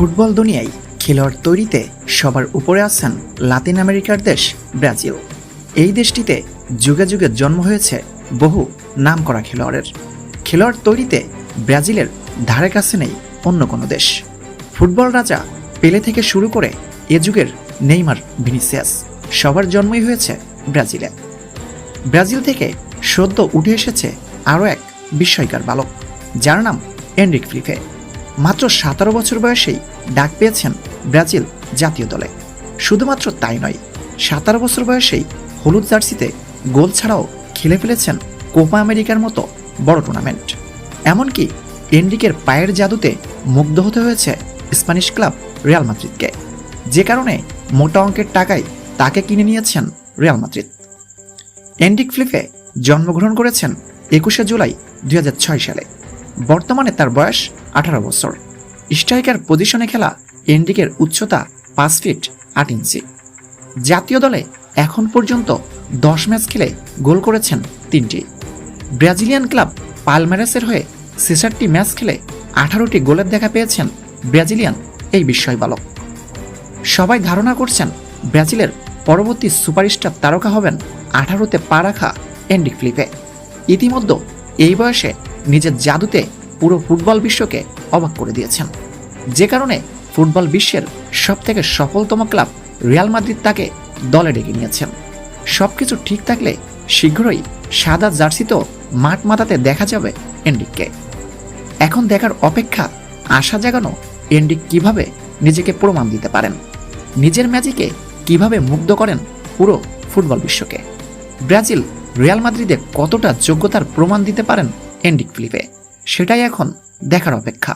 Football দুনিয়ায় খেলোয়াড় তৈরিতে সবার উপরে আছেন লাতিন আমেরিকার দেশ ব্রাজিল। এই দেশটিতে যুগে যুগে জন্ম হয়েছে বহু নামকরা খেলোয়াড়ের। খেলোয়াড় তৈরিতে ব্রাজিলের ধারে কাছে নেই অন্য কোনো দেশ। ফুটবল রাজা পেলে থেকে শুরু করে এ যুগের নেইমার ভিনিসিয়াস সবার জন্মই হয়েছে ব্রাজিলে। ব্রাজিল থেকে সদ্য উঠে এসেছে আরও এক বিস্ময়কার বালক, যার নাম এনরিক ফ্লিফে মাত্র সতেরো বছর বয়সেই ডাক পেয়েছেন ব্রাজিল জাতীয় দলে। শুধুমাত্র তাই নয়, সতেরো বছর বয়সেই হলুদ জার্সিতে গোল ছাড়াও খেলে ফেলেছেন কোপা আমেরিকার মতো বড় টুর্নামেন্ট। এমনকি এন্ডিকের পায়ের জাদুতে মুগ্ধ হতে হয়েছে স্প্যানিশ ক্লাব রিয়াল মাদ্রিদকে। যে কারণে মোটা অঙ্কের টাকায় তাকে কিনে নিয়েছেন রিয়াল মাদ্রিদ। এন্ডিক ফ্লিপে জন্মগ্রহণ করেছেন একুশে জুলাই দুই হাজার ছয় সালে। বর্তমানে তার বয়স আঠারো বছর। স্ট্রাইকার পজিশনে খেলা এন্ডিকের উচ্চতা পাঁচ ফিট আট ইঞ্চি। জাতীয় দলে এখন পর্যন্ত দশ ম্যাচ খেলে গোল করেছেন তিনটি। ব্রাজিলিয়ান ক্লাব পালমেরাসের হয়ে ছেষট্টি ম্যাচ খেলে আঠারোটি গোলের দেখা পেয়েছেন ব্রাজিলিয়ান এই বিস্ময় বালক সবাই ধারণা করছেন ব্রাজিলের পরবর্তী সুপারস্টার তারকা হবেন আঠারোতে পা রাখা এন্ডিক ফ্লিপে। ইতিমধ্যে এই বয়সে নিজের জাদুতে পুরো ফুটবল বিশ্বকে অবাক করে দিয়েছেন। যে কারণে ফুটবল বিশ্বের সবথেকে সফলতম ক্লাব রিয়াল মাদ্রিদ তাকে দলে ডেকে নিয়েছেন। সবকিছু ঠিক থাকলে শীঘ্রই সাদা জার্সিতেও মাঠ মাতাতে দেখা যাবে এন্ডিককে এখন দেখার অপেক্ষা, আশা জাগানো এন্ডিক কীভাবে নিজেকে প্রমাণ দিতে পারেন? নিজের ম্যাজিকে কীভাবে মুগ্ধ করেন পুরো ফুটবল বিশ্বকে? ব্রাজিল রিয়াল মাদ্রিদে কতটা যোগ্যতার প্রমাণ দিতে পারেন এন্ডিক ফিলিপে সেটাই এখন দেখার অপেক্ষা।